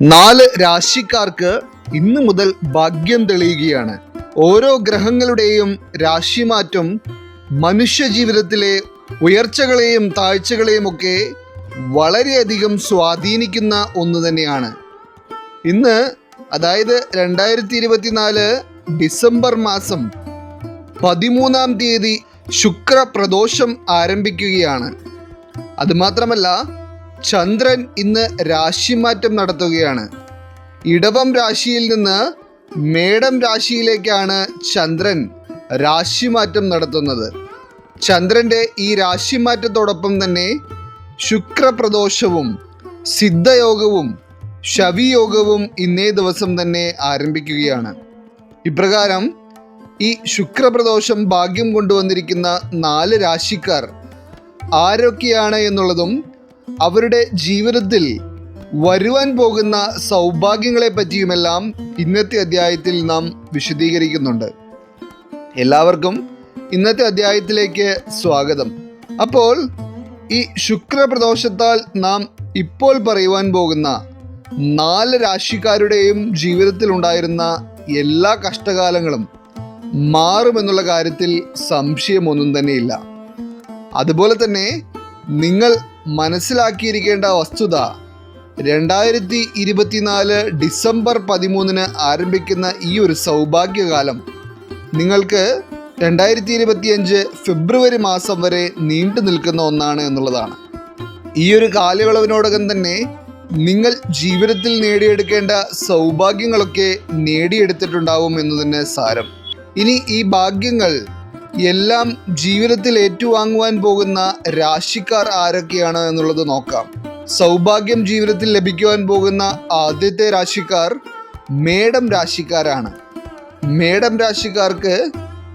നാല് രാശിക്കാർക്ക് ഇന്നു മുതൽ ഭാഗ്യം തെളിയുകയാണ്. ഓരോ ഗ്രഹങ്ങളുടെയും രാശിമാറ്റം മനുഷ്യ ജീവിതത്തിലെ ഉയർച്ചകളെയും താഴ്ചകളെയും ഒക്കെ വളരെയധികം സ്വാധീനിക്കുന്ന ഒന്ന് തന്നെയാണ്. ഇന്ന് അതായത് രണ്ടായിരത്തി ഇരുപത്തിനാല് ഡിസംബർ മാസം പതിമൂന്നാം തീയതി ശുക്രപ്രദോഷം ആരംഭിക്കുകയാണ്. അതുമാത്രമല്ല ചന്ദ്രൻ ഇന്ന് രാശിമാറ്റം നടത്തുകയാണ്. ഇടവം രാശിയിൽ നിന്ന് മേടം രാശിയിലേക്കാണ് ചന്ദ്രൻ രാശിമാറ്റം നടത്തുന്നത്. ചന്ദ്രന്റെ ഈ രാശിമാറ്റത്തോടൊപ്പം തന്നെ ശുക്രപ്രദോഷവും സിദ്ധയോഗവും ശവിയോഗവും ഇന്നേ ദിവസം തന്നെ ആരംഭിക്കുകയാണ്. ഇപ്രകാരം ഈ ശുക്രപ്രദോഷം ഭാഗ്യം കൊണ്ടുവന്നിരിക്കുന്ന നാല് രാശിക്കാർ ആരൊക്കെയാണ് എന്നുള്ളതും അവരുടെ ജീവിതത്തിൽ വരുവാൻ പോകുന്ന സൗഭാഗ്യങ്ങളെ പറ്റിയുമെല്ലാം ഇന്നത്തെ അധ്യായത്തിൽ നാം വിശദീകരിക്കുന്നുണ്ട്. എല്ലാവർക്കും ഇന്നത്തെ അധ്യായത്തിലേക്ക് സ്വാഗതം. അപ്പോൾ ഈ ശുക്രപ്രദോഷത്താൽ നാം ഇപ്പോൾ പറയുവാൻ പോകുന്ന നാല് രാശിക്കാരുടെയും ജീവിതത്തിൽ ഉണ്ടായിരുന്ന എല്ലാ കഷ്ടകാലങ്ങളും മാറുമെന്നുള്ള കാര്യത്തിൽ സംശയമൊന്നും തന്നെയില്ല. അതുപോലെ തന്നെ നിങ്ങൾ മനസ്സിലാക്കിയിരിക്കേണ്ട വസ്തുത രണ്ടായിരത്തി ഇരുപത്തിനാല് ഡിസംബർ പതിമൂന്നിന് ആരംഭിക്കുന്ന ഈ ഒരു സൗഭാഗ്യകാലം നിങ്ങൾക്ക് രണ്ടായിരത്തി ഇരുപത്തിയഞ്ച് ഫെബ്രുവരി മാസം വരെ നീണ്ടു നിൽക്കുന്ന ഒന്നാണ് എന്നുള്ളതാണ്. ഈ ഒരു കാലയളവിനോടകം തന്നെ നിങ്ങൾ ജീവിതത്തിൽ നേടിയെടുക്കേണ്ട സൗഭാഗ്യങ്ങളൊക്കെ നേടിയെടുത്തിട്ടുണ്ടാവും എന്നതിന് സാരം. ഇനി ഈ ഭാഗ്യങ്ങൾ എല്ലാം ജീവിതത്തിൽ ഏറ്റുവാങ്ങുവാൻ പോകുന്ന രാശിക്കാർ ആരൊക്കെയാണ് എന്നുള്ളത് നോക്കാം. സൗഭാഗ്യം ജീവിതത്തിൽ ലഭിക്കുവാൻ പോകുന്ന ആദ്യത്തെ രാശിക്കാർ മേടം രാശിക്കാരാണ്. മേടം രാശിക്കാർക്ക്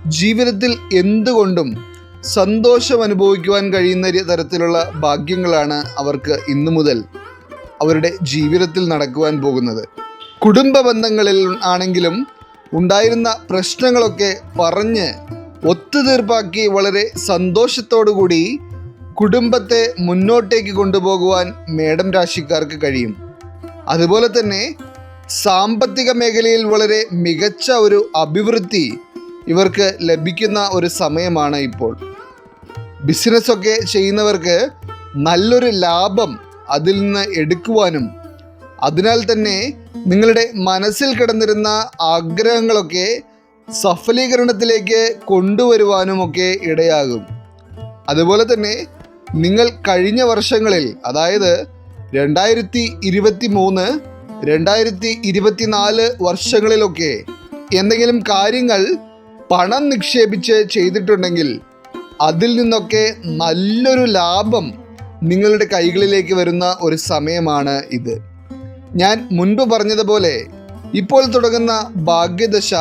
ജീവിതത്തിൽ എന്തുകൊണ്ടും സന്തോഷം അനുഭവിക്കുവാൻ കഴിയുന്ന തരത്തിലുള്ള ഭാഗ്യങ്ങളാണ് അവർക്ക് ഇന്നു മുതൽ അവരുടെ ജീവിതത്തിൽ നടക്കുവാൻ പോകുന്നത്. കുടുംബ ബന്ധങ്ങളിൽ ആണെങ്കിലും ഉണ്ടായിരുന്ന പ്രശ്നങ്ങളൊക്കെ പറഞ്ഞ് ഒത്തുതീർപ്പാക്കി വളരെ സന്തോഷത്തോടു-കൂടി കുടുംബത്തെ മുന്നോട്ടേക്ക് കൊണ്ടുപോകുവാൻ മേഡം രാശിക്കാർക്ക് കഴിയും. അതുപോലെ തന്നെ സാമ്പത്തിക മേഖലയിൽ വളരെ മികച്ച ഒരു അഭിവൃദ്ധി ഇവർക്ക് ലഭിക്കുന്ന ഒരു സമയമാണ് ഇപ്പോൾ. ബിസിനസ്സൊക്കെ ചെയ്യുന്നവർക്ക് നല്ലൊരു ലാഭം അതിൽ നിന്ന് എടുക്കുവാനും അതിനാൽ തന്നെ നിങ്ങളുടെ മനസ്സിൽ കിടന്നിരുന്ന ആഗ്രഹങ്ങളൊക്കെ സഫലീകരണത്തിലേക്ക് കൊണ്ടുവരുവാനുമൊക്കെ ഇടയാകും. അതുപോലെ തന്നെ നിങ്ങൾ കഴിഞ്ഞ വർഷങ്ങളിൽ അതായത് രണ്ടായിരത്തി ഇരുപത്തി മൂന്ന് രണ്ടായിരത്തി ഇരുപത്തിനാല് വർഷങ്ങളിലൊക്കെ എന്തെങ്കിലും കാര്യങ്ങൾ പണം നിക്ഷേപിച്ച് ചെയ്തിട്ടുണ്ടെങ്കിൽ അതിൽ നിന്നൊക്കെ നല്ലൊരു ലാഭം നിങ്ങളുടെ കൈകളിലേക്ക് വരുന്ന ഒരു സമയമാണ് ഇത്. ഞാൻ മുൻപ് പറഞ്ഞതുപോലെ ഇപ്പോൾ തുടങ്ങുന്ന ഭാഗ്യദശ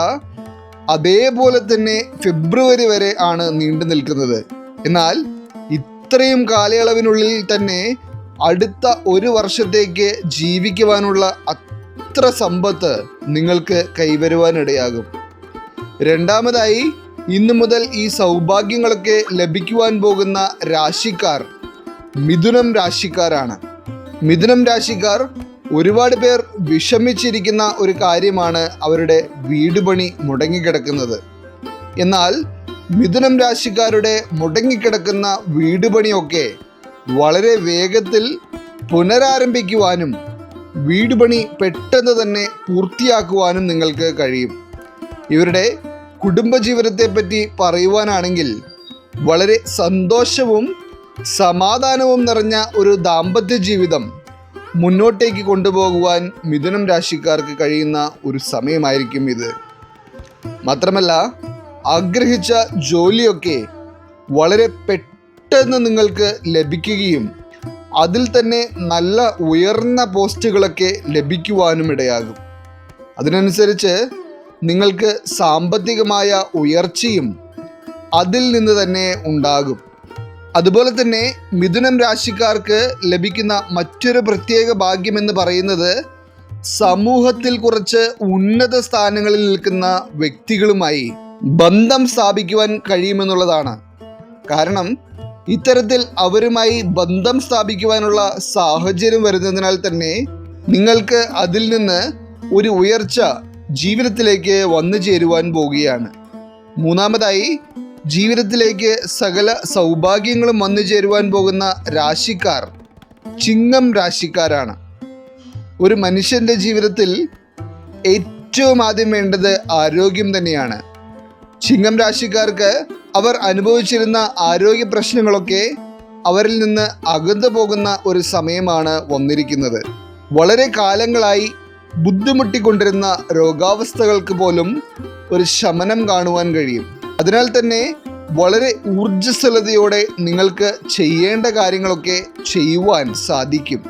അതേപോലെ തന്നെ ഫെബ്രുവരി വരെ ആണ് നീണ്ടു നിൽക്കുന്നത്. എന്നാൽ ഇത്രയും കാലയളവിനുള്ളിൽ തന്നെ അടുത്ത ഒരു വർഷത്തേക്ക് ജീവിക്കുവാനുള്ള അത്ര സമ്പത്ത് നിങ്ങൾക്ക് കൈവരുവാനിടയാകും. രണ്ടാമതായി ഇന്നു മുതൽ ഈ സൗഭാഗ്യങ്ങളൊക്കെ ലഭിക്കുവാൻ പോകുന്ന രാശിക്കാർ മിഥുനം രാശിക്കാരാണ്. മിഥുനം രാശിക്കാർ ഒരുപാട് പേർ വിഷമിച്ചിരിക്കുന്ന ഒരു കാര്യമാണ് അവരുടെ വീട് പണി മുടങ്ങിക്കിടക്കുന്നത്. എന്നാൽ മിഥുനം രാശിക്കാരുടെ മുടങ്ങിക്കിടക്കുന്ന വീട് പണിയൊക്കെ വളരെ വേഗത്തിൽ പുനരാരംഭിക്കുവാനും വീട് പണി പെട്ടെന്ന് തന്നെ പൂർത്തിയാക്കുവാനും നിങ്ങൾക്ക് കഴിയും. ഇവരുടെ കുടുംബജീവിതത്തെ പറ്റി പറയുവാനാണെങ്കിൽ വളരെ സന്തോഷവും സമാധാനവും നിറഞ്ഞ ഒരു ദാമ്പത്യ ജീവിതം മുന്നോട്ടേക്ക് കൊണ്ടുപോകുവാൻ മിഥുനം രാശിക്കാർക്ക് കഴിയുന്ന ഒരു സമയമായിരിക്കും ഇത്. മാത്രമല്ല ആഗ്രഹിച്ച ജോലിയൊക്കെ വളരെ പെട്ടെന്ന് നിങ്ങൾക്ക് ലഭിക്കുകയും അതിൽ തന്നെ നല്ല ഉയർന്ന പോസ്റ്റുകളൊക്കെ ലഭിക്കുവാനും ഇടയാകും. അതിനനുസരിച്ച് നിങ്ങൾക്ക് സാമ്പത്തികമായ ഉയർച്ചയും അതിൽ നിന്ന് തന്നെ ഉണ്ടാകും. അതുപോലെ തന്നെ മിഥുനം രാശിക്കാർക്ക് ലഭിക്കുന്ന മറ്റൊരു പ്രത്യേക ഭാഗ്യം എന്ന് പറയുന്നത് സമൂഹത്തിൽ കുറച്ച് ഉന്നത സ്ഥാനങ്ങളിൽ നിൽക്കുന്ന വ്യക്തികളുമായി ബന്ധം സ്ഥാപിക്കുവാൻ കഴിയുമെന്നുള്ളതാണ്. കാരണം ഇത്തരത്തിൽ അവരുമായി ബന്ധം സ്ഥാപിക്കുവാനുള്ള സാഹചര്യം വരുന്നതിനാൽ തന്നെ നിങ്ങൾക്ക് അതിൽ നിന്ന് ഒരു ഉയർച്ച ജീവിതത്തിലേക്ക് വന്നു ചേരുവാൻ പോവുകയാണ് മൂന്നാമതായി ജീവിതത്തിലേക്ക് സകല സൗഭാഗ്യങ്ങളും വന്നു ചേരുവാൻ പോകുന്ന രാശിക്കാർ ചിങ്ങം രാശിക്കാരാണ്. ഒരു മനുഷ്യന്റെ ജീവിതത്തിൽ ഏറ്റവും ആദ്യം വേണ്ടത് ആരോഗ്യം തന്നെയാണ്. ചിങ്ങം രാശിക്കാർക്ക് അവർ അനുഭവിച്ചിരുന്ന ആരോഗ്യ പ്രശ്നങ്ങളൊക്കെ അവരിൽ നിന്ന് അകന്നു പോകുന്ന ഒരു സമയമാണ് വന്നിരിക്കുന്നത്. വളരെ കാലങ്ങളായി ബുദ്ധിമുട്ടിക്കൊണ്ടിരുന്ന രോഗാവസ്ഥകൾക്ക് പോലും ഒരു ശമനം കാണുവാൻ കഴിയും. അതിനാൽ തന്നെ വളരെ ഊർജസ്വലതയോടെ നിങ്ങൾക്ക് ചെയ്യേണ്ട കാര്യങ്ങളൊക്കെ ചെയ്യുവാൻ സാധിക്കും.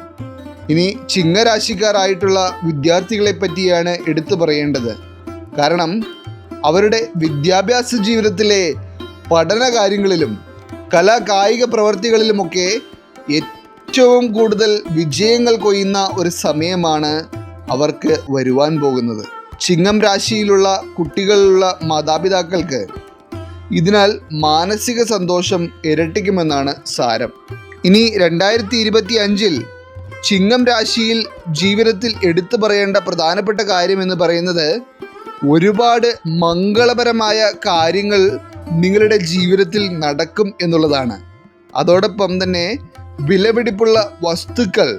ഇനി ചിങ്ങരാശിക്കാരായിട്ടുള്ള വിദ്യാർത്ഥികളെ പറ്റിയാണ് എടുത്തു പറയേണ്ടത്. കാരണം അവരുടെ വിദ്യാഭ്യാസ ജീവിതത്തിലെ പഠന കാര്യങ്ങളിലും കലാ കായിക പ്രവർത്തികളിലുമൊക്കെ ഏറ്റവും കൂടുതൽ വിജയങ്ങൾ കൊയ്യുന്ന ഒരു സമയമാണ് അവർക്ക് വരുവാൻ പോകുന്നത്. ചിങ്ങം രാശിയിലുള്ള കുട്ടികളുള്ള മാതാപിതാക്കൾക്ക് ഇതിനാൽ മാനസിക സന്തോഷം ഇരട്ടിക്കുമെന്നാണ് സാരം. ഇനി രണ്ടായിരത്തി ഇരുപത്തി അഞ്ചിൽ ചിങ്ങം രാശിയിൽ ജീവിതത്തിൽ എടുത്തു പറയേണ്ട പ്രധാനപ്പെട്ട കാര്യം എന്ന് പറയുന്നത് ഒരുപാട് മംഗളപരമായ കാര്യങ്ങൾ നിങ്ങളുടെ ജീവിതത്തിൽ നടക്കും എന്നുള്ളതാണ്. അതോടൊപ്പം തന്നെ വിലപിടിപ്പുള്ള വസ്തുക്കൾ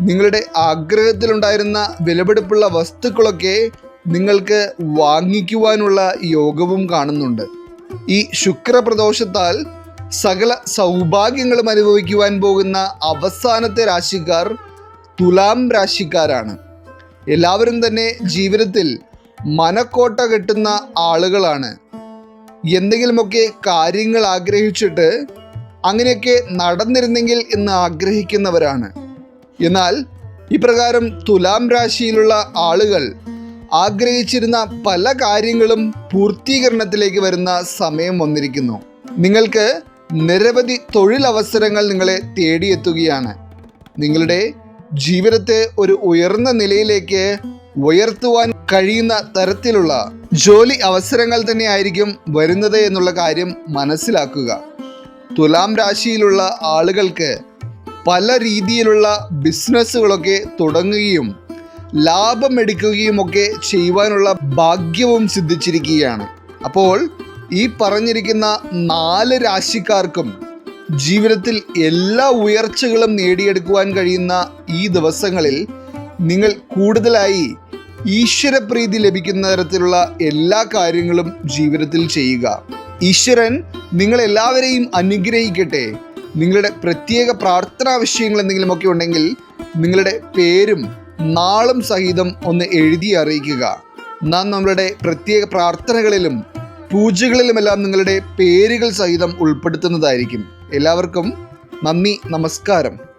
നിങ്ങളുടെ ആഗ്രഹത്തിലുണ്ടായിരുന്ന വിലപിടിപ്പുള്ള വസ്തുക്കളൊക്കെ നിങ്ങൾക്ക് വാങ്ങിക്കുവാനുള്ള യോഗവും കാണുന്നുണ്ട്. ഈ ശുക്രപ്രദോഷത്താൽ സകല സൗഭാഗ്യങ്ങളും അനുഭവിക്കുവാൻ പോകുന്ന അവസാനത്തെ രാശിക്കാർ തുലാം രാശിക്കാരാണ്. എല്ലാവരും തന്നെ ജീവിതത്തിൽ മനക്കോട്ട കെട്ടുന്ന ആളുകളാണ്. എന്തെങ്കിലുമൊക്കെ കാര്യങ്ങൾ ആഗ്രഹിച്ചിട്ട് അങ്ങനെയൊക്കെ നടന്നിരുന്നെങ്കിൽ എന്ന് ആഗ്രഹിക്കുന്നവരാണ്. എന്നാൽ ഇപ്രകാരം തുലാം രാശിയിലുള്ള ആളുകൾ ആഗ്രഹിച്ചിരുന്ന പല കാര്യങ്ങളും പൂർത്തീകരണത്തിലേക്ക് വരുന്ന സമയം വന്നിരിക്കുന്നു. നിങ്ങൾക്ക് നിരവധി തൊഴിലവസരങ്ങൾ നിങ്ങളെ തേടിയെത്തുകയാണ്. നിങ്ങളുടെ ജീവിതത്തെ ഒരു ഉയർന്ന നിലയിലേക്ക് ഉയർത്തുവാൻ കഴിയുന്ന തരത്തിലുള്ള ജോലി അവസരങ്ങൾ തന്നെ ആയിരിക്കും വരുന്നത് എന്നുള്ള കാര്യം മനസ്സിലാക്കുക. തുലാം രാശിയിലുള്ള ആളുകൾക്ക് പല രീതിയിലുള്ള ബിസിനസ്സുകളൊക്കെ തുടങ്ങുകയും ലാഭം എടുക്കുകയും ഒക്കെ ചെയ്യുവാനുള്ള ഭാഗ്യവും സിദ്ധിച്ചിരിക്കുകയാണ്. അപ്പോൾ ഈ പറഞ്ഞിരിക്കുന്ന നാല് രാശിക്കാർക്കും ജീവിതത്തിൽ എല്ലാ ഉയർച്ചകളും നേടിയെടുക്കുവാൻ കഴിയുന്ന ഈ ദിവസങ്ങളിൽ നിങ്ങൾ കൂടുതലായി ഈശ്വരപ്രീതി ലഭിക്കുന്ന തരത്തിലുള്ള എല്ലാ കാര്യങ്ങളും ജീവിതത്തിൽ ചെയ്യുക. ഈശ്വരൻ നിങ്ങളെല്ലാവരെയും അനുഗ്രഹിക്കട്ടെ. നിങ്ങളുടെ പ്രത്യേക പ്രാർത്ഥനാ വിഷയങ്ങൾ എന്തെങ്കിലുമൊക്കെ ഉണ്ടെങ്കിൽ നിങ്ങളുടെ പേരും നാളും സഹിതം ഒന്ന് എഴുതി അറിയിക്കുക. നാം നമ്മളുടെ പ്രത്യേക പ്രാർത്ഥനകളിലും പൂജകളിലുമെല്ലാം നിങ്ങളുടെ പേരുകൾ സഹിതം ഉൾപ്പെടുത്തുന്നതായിരിക്കും. എല്ലാവർക്കും നന്ദി നമസ്കാരം.